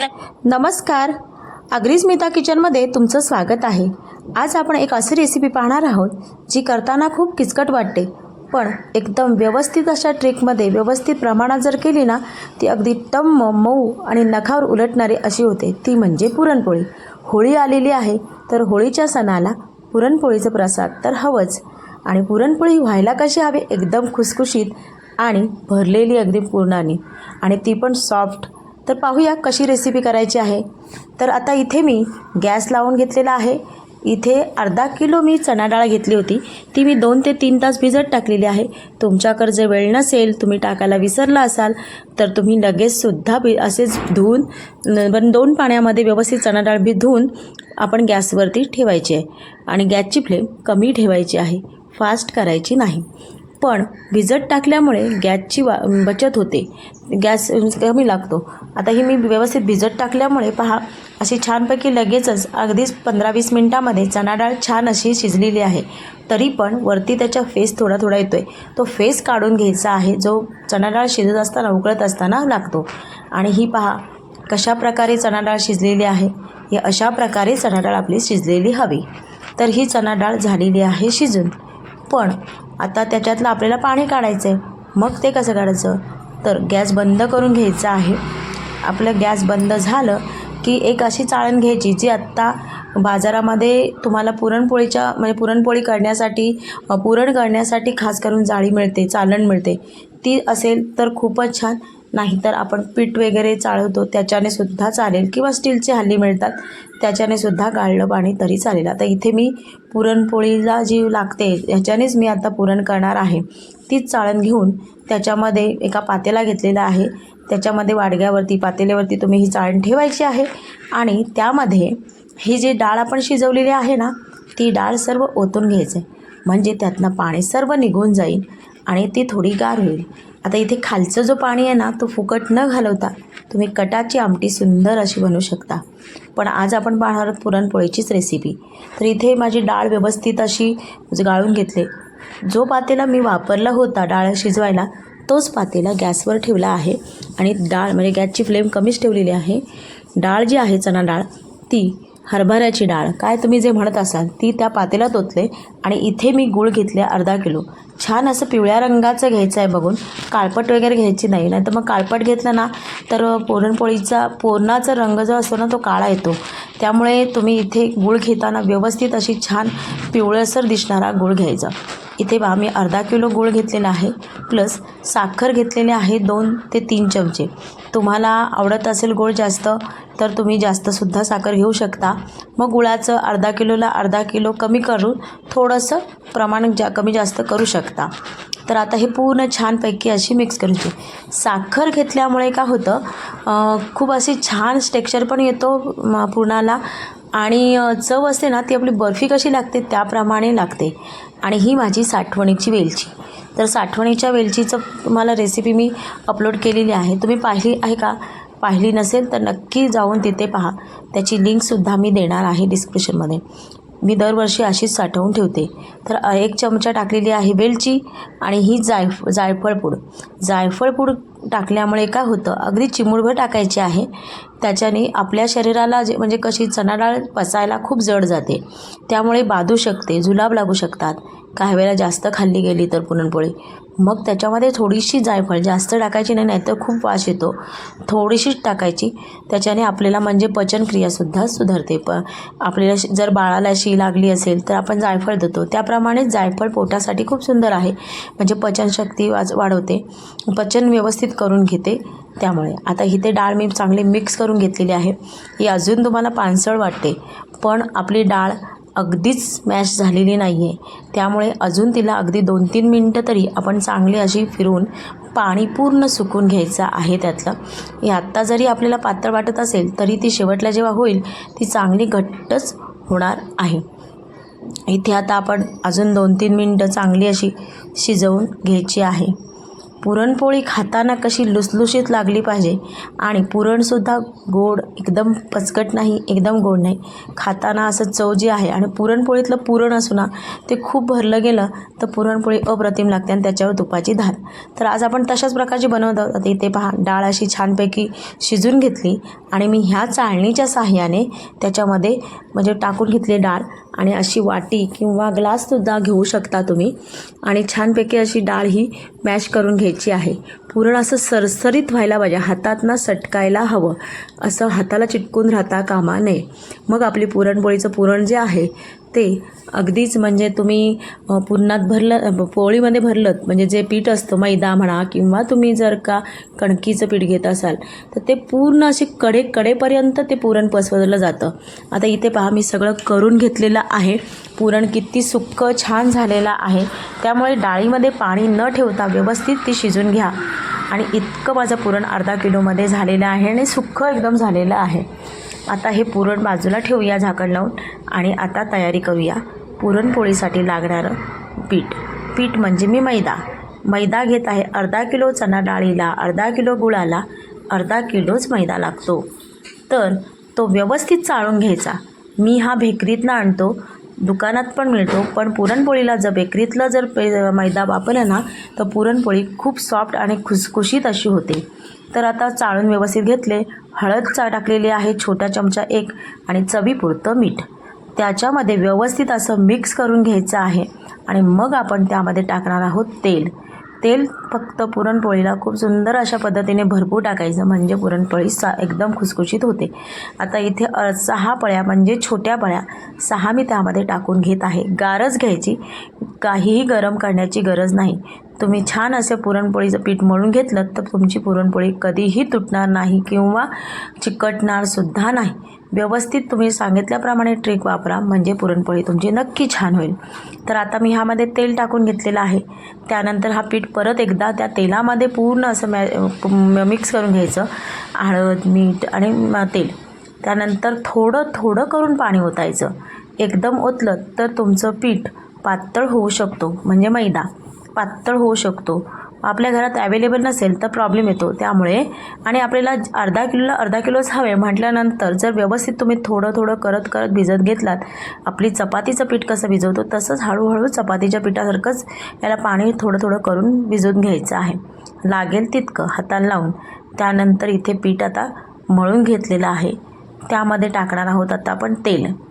नमस्कार. अग्रिस्मिता किचनमध्ये तुमचं स्वागत आहे. आज आपण एक अशी रेसिपी पाहणार आहोत जी करताना खूप किचकट वाटते पण एकदम व्यवस्थित अशा ट्रिकमध्ये व्यवस्थित प्रमाणात जर केली ना ती अगदी टम्म मऊ आणि नखावर उलटणारी अशी होते. ती म्हणजे पुरणपोळी. होळी आलेली आहे तर होळीच्या सणाला पुरणपोळीचं प्रसाद तर हवंच. आणि पुरणपोळी व्हायला कशी हवी? एकदम खुसखुशीत आणि भरलेली अगदी पूर्णाने. आणि ती पण सॉफ्ट तर पाहूया कशी रेसिपी करायची आहे. तर आता इथे मी गॅस लावून घेतलेला आहे. इथे अर्धा किलो मी चणा डाळ घेतली होती. ती मी दोन ते तीन तास भिजत टाकलेली आहे. तुमच्याकडे जर वेळ नसेल तुम्ही टाकायला विसरला असाल तर तुम्ही लगेचसुद्धा बी असेच धुवून पण दोन पाण्यामध्ये व्यवस्थित चणा डाळ बी धुवून आपण गॅसवरती ठेवायची आहे. आणि गॅसची फ्लेम कमी ठेवायची आहे. फास्ट करायची नाही. पण भिजत टाकल्यामुळे गॅसची वा बचत होते. गॅस कमी लागतो. आता ही मी व्यवस्थित भिजत टाकल्यामुळे पहा अशी छानपैकी लगेचच अगदीच पंधरा वीस मिनटामध्ये चणा डाळ छान अशी शिजलेली आहे. तरी पण वरती त्याचा फेस थोडा थोडा येतो आहे तो फेस काढून घ्यायचा आहे जो चणा डाळ शिजत असताना उकळत असताना लागतो. आणि ही पहा कशा प्रकारे चणा डाळ शिजलेली आहे. ही अशा प्रकारे चणा डाळ आपली शिजलेली हवी. तर ही चणा डाळ झालेली आहे शिजून. पण आता त्याच्यातलं आपल्याला पाणी काढायचं आहे मग ते कसं काढायचं? तर गॅस बंद करून घ्यायचा आहे. आपलं गॅस बंद झालं की एक अशी चाळण घ्यायची जी आत्ता बाजारामध्ये तुम्हाला पुरणपोळीच्या म्हणजे पुरणपोळी करण्यासाठी पुरण करण्यासाठी खास करून जाळी मिळते चालण मिळते. ती असेल तर खूपच छान. नाहीतर आपण पीठ वगैरे चाळवतो त्याच्याने सुद्धा चालेल. किंवा स्टीलचे हल्ली मिळतात त्याच्याने सुद्धा गाळलं पाणी तरी चालेल. आता इथे मी पुरणपोळीला जी लागते ह्याच्यानेच मी आता पुरण करणार आहे. तीच चाळण घेऊन त्याच्यामध्ये एका पातेला घेतलेला आहे. त्याच्यामध्ये वाडग्यावरती पातेल्यावरती तुम्ही ही चाळण ठेवायची आहे. आणि त्यामध्ये ही जी डाळ आपण शिजवलेली आहे ना ती डाळ सर्व ओतून घ्यायचं आहे म्हणजे त्यातनं पाणी सर्व निघून जाईल. आणि ती थोडी गार होईल. आता इथे खालचं जो पाणी आहे ना तो फुकट न घालवता तुम्ही कटाची आमटी सुंदर अशी बनवू शकता. पण आज आपण पाहणार आहोत पुरणपोळीचीच रेसिपी तर इथे माझी डाळ व्यवस्थित अशी म्हणजे गाळून घेतले. जो पातेला मी वापरला होता डाळ शिजवायला तोच पातेला गॅसवर ठेवला आहे. आणि डाळ म्हणजे गॅसची फ्लेम कमीच ठेवलेली आहे. डाळ जी आहे चणा डाळ ती हरभऱ्याची डाळ. काय तुम्ही जे म्हणत असाल ती त्या पातेल्यात ओतले आणि इथे मी गूळ घेतले अर्धा किलो. छान असं पिवळ्या रंगाचं घ्यायचं आहे बघून. काळपट वगैरे घ्यायची नाही नाही तर मग काळपट घेतलं ना तर पुरणपोळीचा पुरणाचा रंग जो असतो ना तो काळा येतो. त्यामुळे तुम्ही इथे गूळ घेताना व्यवस्थित अशी छान पिवळसर दिसणारा गूळ घ्यायचा. इथे बा मी अर्धा किलो गूळ घेतलेला आहे प्लस साखर घेतलेली आहे दोन ते तीन चमचे. तुम्हाला आवडत असेल गोड जास्त तर तुम्ही जास्तसुद्धा साखर घेऊ शकता. मग गुळाचं अर्धा किलोला अर्धा किलो कमी करून थोडंसं प्रमाण जा कमी जास्त करू शकता. तर आता हे पूर्ण छानपैकी अशी मिक्स करायची साखर घेतल्यामुळे काय होतं खूप अशी छान टेक्स्चर पण येतो पुरणाला. आणि चव असते ना ती आपली बर्फी कशी लागते त्याप्रमाणे लागते. आणि ही माझी साठवणीची वेलची. तर साठवणीच्या वेलचीचं तुम्हाला रेसिपी मी अपलोड केलेली आहे. तुम्ही पाहिली आहे का? पाहिली नसेल तर नक्की जाऊन तिथे पहा. त्याची लिंकसुद्धा मी देणार आहे डिस्क्रिप्शनमध्ये मी दरवर्षी अशीच साठवून ठेवते. तर एक चमचा टाकलेली आहे वेलची आणि ही जायफ जायफळ पूड. जायफळ पूड टाकल्यामुळे काय होतं? अगदी चिमुळभर टाकायची आहे. त्याच्याने आपल्या शरीराला जे म्हणजे कशी चणाडाळ पसायला पचायला खूप जड जाते. त्यामुळे बाधू शकते जुलाब लागू शकतात. काही वेळेला जास्त खाल्ली गेली तर पुरणपोळी. मग त्याच्यामध्ये थोडीशी जायफळ जास्त टाकायची नाही नाहीतर खूप वास येतो. थोडीशीच टाकायची त्याच्याने आपल्याला म्हणजे पचनक्रियासुद्धा सुधारते. प आपल्याला जर बाळाला शी लागली असेल तर आपण जायफळ देतो. त्याप्रमाणेच जायफळ पोटासाठी खूप सुंदर आहे. म्हणजे पचनशक्ती वाज वाढवते. पचन व्यवस्थित करून घेते त्यामुळे. आता इथे डाळ मी चांगली मिक्स करून घेतलेली आहे. ही अजून तुम्हाला पानसळ वाटते. पण आपली डाळ अगदीच स्मॅश झालेली नाही आहे त्यामुळे अजून तिला अगदी दोन तीन मिनटं तरी आपण चांगली अशी फिरून पाणी पूर्ण सुकून घ्यायचं आहे त्यातलं. हे आत्ता जरी आपल्याला पातळ वाटत असेल तरी ती शेवटला जेव्हा होईल ती चांगली घट्टच होणार आहे. इथे आता आपण अजून दोन तीन मिनटं चांगली अशी शिजवून घ्यायची आहे. पुरणपोळी खाताना कशी लुसलुशीत लागली पाहिजे? आणि पुरणसुद्धा गोड एकदम पचकट नाही एकदम गोड नाही. खाताना असं चव जी आहे आणि पुरणपोळीतलं पुरण असू ना ते खूप भरलं गेलं तर पुरणपोळी अप्रतिम लागते आणि त्याच्यावर तुपाची धार. तर आज आपण तशाच प्रकारची बनवत आहोत. इथे पहा डाळ अशी छानपैकी शिजून घेतली आणि मी ह्या चाळणीच्या साह्याने त्याच्यामध्ये म्हणजे टाकून घेतली डाळ आणि अशी वाटी किंवा ग्लाससुद्धा घेऊ शकता तुम्ही. आणि छानपैकी अशी डाळ ही मॅश करून घ्यायची. आहे. पुरण असं सरसरीत व्हायला पाहिजे. हातात ना सटकायला हवं. असं हाताला चिटकून राहता कामा नये. मग आपली पुरणपोळीचं पुरण जे आहे ते. अगदीच म्हणजे तुम्ही पुरणात भरलं पोळीमध्ये भरलं म्हणजे जे पीठ असतं मैदा म्हणा किंवा तुम्ही जर का कणकीचं पीठ घेत असाल तर ते पूर्ण असे कडे कडेपर्यंत ते पुरण पसरलं जातं. आता इथे पहा मी सगळं करून घेतलेलं आहे. पुरण किती सुक्कं छान झालेलं आहे. त्यामुळे डाळीमध्ये पाणी न ठेवता व्यवस्थित ती शिजून घ्या. आणि इतकं माझं पुरण अर्धा किलोमध्ये झालेलं आहे आणि सुक्कं एकदम झालेलं आहे. आता हे पुरण बाजूला ठेवूया झाकण लावून आणि आता तयारी करूया. पुरणपोळीसाठी लागणारं पीठ. पीठ म्हणजे मी मैदा. मैदा घेत आहे अर्धा किलो चणा डाळीला अर्धा किलो गुळाला अर्धा किलोच मैदा लागतो. तर तो व्यवस्थित चाळून घ्यायचा. मी हा बेकरीतनं आणतो. दुकानात पण मिळतो पण पुरणपोळीला जर बेकरीतलं जर पे मैदा वापरलं ना तर पुरणपोळी खूप सॉफ्ट आणि खुसखुशीत अशी होते. तर आता चाळून व्यवस्थित घेतले. हळद चा टाकलेली आहे छोटा चमचा एक आणि चवीपुरतं मीठ. त्याच्यामध्ये व्यवस्थित असं मिक्स करून घ्यायचं आहे आणि मग आपण त्यामध्ये टाकणार आहोत तेल. तेल फक्त पुरणपोळीला खूप सुंदर अशा पद्धतीने भरपूर टाकायचं म्हणजे पुरणपोळी सा एकदम खुसखुशीत होते. आता इथे सहा पळ्या म्हणजे छोट्या पळ्या सहा मी त्यामध्ये टाकून घेत आहे. गारच घ्यायची काहीही गरम करण्याची गरज नाही. तुम्ही छान असे पुरणपोळीचं पीठ मळून घेतलं तर तुमची पुरणपोळी कधीही तुटणार नाही किंवा चिकटणारसुद्धा नाही. व्यवस्थित तुम्ही सांगितल्याप्रमाणे ट्रिक वापरा म्हणजे पुरणपोळी तुमची नक्की छान होईल. तर आता मी ह्यामध्ये तेल टाकून घेतलेलं आहे. त्यानंतर हा पीठ परत एकदा त्या तेलामध्ये पूर्ण असं मॅ मिक्स करून घ्यायचं. हळद मीठ आणि तेल. त्यानंतर थोडं थोडं करून पाणी ओतायचं. एकदम ओतलं तर तुमचं पीठ पातळ होऊ शकतो म्हणजे मैदा. पातळ होऊ शकतो. आपल्या घरात अवेलेबल नसेल तर प्रॉब्लेम येतो. त्यामुळे आणि आपल्याला अर्धा किलोला अर्धा किलोच हवे म्हटल्यानंतर जर व्यवस्थित तुम्ही थोडं थोडं करत करत भिजत घेतलात आपली चपातीचं पीठ कसं भिजवतो तसंच हळूहळू चपातीच्या पिठासारखंच याला पाणी थोडं थोडं करून भिजवून घ्यायचं आहे. लागेल तितकं हाताला लावून. त्यानंतर इथे पीठ आता मळून घेतलेलं आहे. त्यामध्ये टाकणार आहोत आता आपण तेल.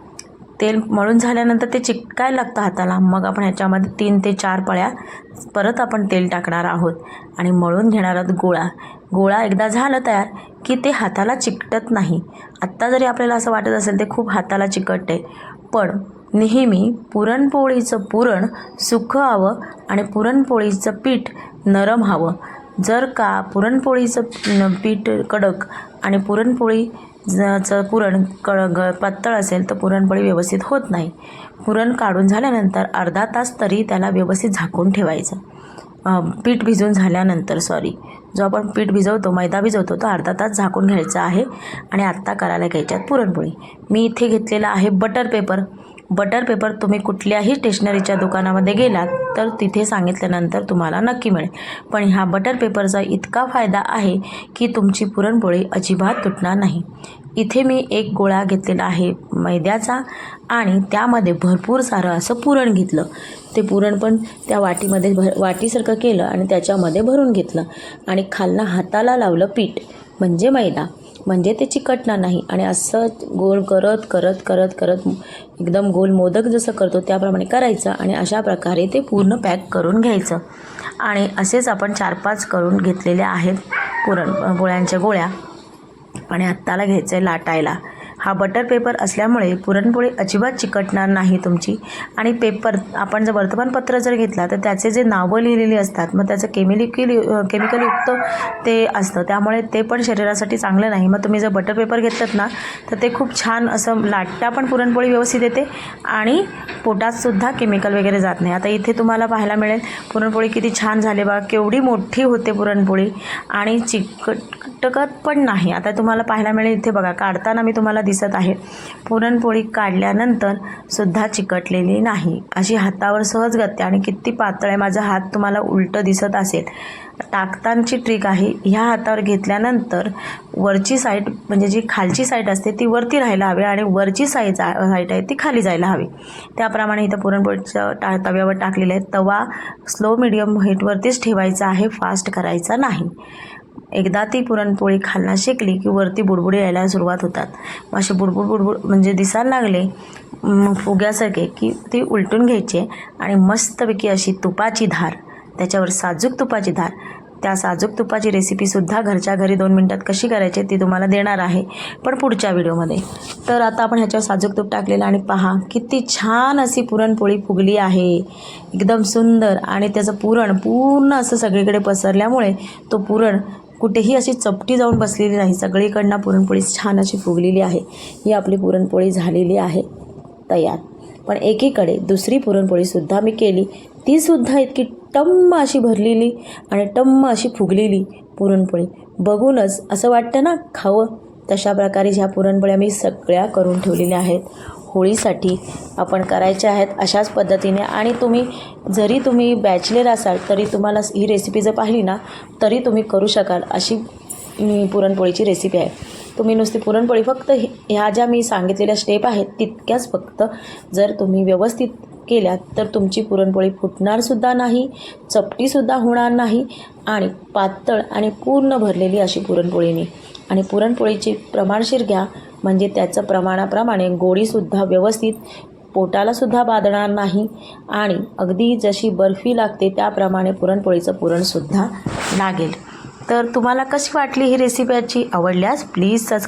तेल मळून झाल्यानंतर ते चिटकायला लागतं हाताला. मग आपण ह्याच्यामध्ये तीन ते चार पळ्या परत आपण तेल टाकणार आहोत. आणि मळून घेणार आहोत गोळा. गोळा एकदा झालं तयार की ते हाताला चिकटत नाही. आत्ता जरी आपल्याला असं वाटत असेल ते खूप हाताला चिकटते. पण नेहमी पुरणपोळीचं पुरण सुखं हवं आणि पुरणपोळीचं पीठ नरम हवं. जर का पुरणपोळीचं पीठ कडक आणि पुरणपोळी जर पुरण कळ ग पातळ असेल तर पुरणपोळी व्यवस्थित होत नाही. पुरण काढून झाल्यानंतर अर्धा तास तरी त्याला व्यवस्थित झाकून ठेवायचं. पीठ भिजून झाल्यानंतर सॉरी जो आपण पीठ भिजवतो मैदा भिजवतो तो अर्धा तास झाकून घ्यायचा आहे आणि आत्ता करायला घ्यायच्यात पुरणपोळी. मी इथे घेतलेला आहे बटर पेपर. बटर पेपर तुम्ही कुठल्याही स्टेशनरीच्या दुकानामध्ये गेलात तर तिथे सांगितल्यानंतर तुम्हाला नक्की मिळेल. पण ह्या बटर पेपरचा इतका फायदा आहे की तुमची पुरणपोळी अजिबात तुटणार नाही. इथे मी एक गोळा घेतलेला आहे मैद्याचा आणि त्यामध्ये भरपूर सारं असं पुरण घेतलं. ते पुरण पण त्या वाटीमध्ये भर वाटीसारखं केलं आणि त्याच्यामध्ये भरून घेतलं आणि खालनं हाताला लावलं पीठ म्हणजे मैदा. म्हणजे ते चिकटणार नाही. आणि असं गोल करत करत करत करत एकदम गोल मोदक जसं करतो त्याप्रमाणे करायचं आणि अशा प्रकारे ते पूर्ण पॅक करून घ्यायचं. आणि असेच आपण चार पाच करून घेतलेले आहेत पुरण पोळ्यांच्या गोळ्या. आणि आत्ताला घ्यायचं आहे लाटायला. हा बटर पेपर असल्यामुळे पुरणपोळी अजिबात चिकटणार नाही तुमची. आणि पेपर आपण जर वर्तमानपत्र जर घेतला तर त्याचे जे नावं लिहिलेली असतात मग त्याचं केमिकल केमिकलयुक्त ते असतं. त्यामुळे ते पण शरीरासाठी चांगलं नाही. मग तुम्ही जर बटर पेपर घेतलात ना तर ते खूप छान असं लाटता पण पुरणपोळी व्यवस्थित येते आणि पोटातसुद्धा केमिकल वगैरे जात नाही. आता इथे तुम्हाला पाहायला मिळेल पुरणपोळी किती छान झाली बा केवढी मोठी होते पुरणपोळी आणि चिकटकत पण नाही. आता तुम्हाला पाहायला मिळेल इथे बघा काढताना मी तुम्हाला दिस दिसत आहे. पुरणपोळी काढल्यानंतर सुद्धा चिकटलेली नाही. अशी हातावर सहज गत्ते आणि किती पातळ आहे माझा हात तुम्हाला उलटं दिसत असेल. टाकतांची ट्रिक आहे. ह्या हातावर घेतल्यानंतर वरची साईड म्हणजे जी खालची साईड असते ती वरती राहायला हवी आणि वरची साईड साईड आहे ती खाली जायला हवी. त्याप्रमाणे इथं पुरणपोळीचं टा तव्यावर टाकलेलं आहे. तवा स्लो मिडियम हीटवरतीच ठेवायचा आहे. फास्ट करायचा नाही. एकदा ती पुरणपोळी खालना शिकली की वरती बुडबुडे यायला सुरुवात होतात. मग असे बुडबुड बुडबुड म्हणजे दिसायला लागले फुग्यासारखे की ती उलटून घ्यायची आणि मस्तपैकी अशी तुपाची धार त्याच्यावर साजूक तुपाची धार. त्या साजूक तुपाची रेसिपीसुद्धा घरच्या घरी दोन मिनटात कशी करायची ती तुम्हाला देणार आहे पण पुढच्या व्हिडिओमध्ये. तर आता आपण ह्याच्यावर साजूक तूप टाकलेलं आणि पहा किती छान अशी पुरणपोळी फुगली आहे. एकदम सुंदर आणि त्याचं पुरण पूर्ण असं सगळीकडे पसरल्यामुळे तो पुरण कुठेही अशी चपटी जाऊन बसलेली नाही. सगळीकडनं पुरणपोळी छान अशी फुगलेली आहे. ही आपली पुरणपोळी झालेली आहे. तयार. पण एकीकडे दुसरी पुरणपोळीसुद्धा मी केली. तीसुद्धा इतकी टम्म अशी भरलेली आणि टम्म अशी फुगलेली पुरणपोळी. बघूनच असं वाटतं ना खावं. तशा प्रकारे ह्या पुरणपोळ्या मी सगळ्या करून ठेवलेल्या आहेत. होळीसाठी आपण करायच्या आहेत अशाच पद्धतीने. आणि तुम्ही जरी तुम्ही बॅचलर असाल तरी तुम्हाला ही रेसिपी जर पाहिली ना तरी तुम्ही करू शकाल अशी मी पुरणपोळीची रेसिपी आहे. तुम्ही नुसती पुरणपोळी फक्त हे- ह्या ज्या मी सांगितलेल्या स्टेप आहेत तितक्याच फक्त जर तुम्ही व्यवस्थित केल्यात तर तुमची पुरणपोळी फुटणारसुद्धा नाही चपटीसुद्धा होणार नाही आणि पातळ आणि पूर्ण भरलेली अशी पुरणपोळीने आणि पुरणपोळीची प्रमाणशीर घ्या म्हणजे त्याचं प्रमाणाप्रमाणे गोडीसुद्धा व्यवस्थित पोटालासुद्धा बाधणार नाही आणि अगदी जशी बर्फी लागते त्याप्रमाणे पुरणपोळीचं पुरणसुद्धा लागेल. तर तुम्हाला कशी वाटली ही रेसिपी याची? आवडल्यास प्लीज सबस्क्राईब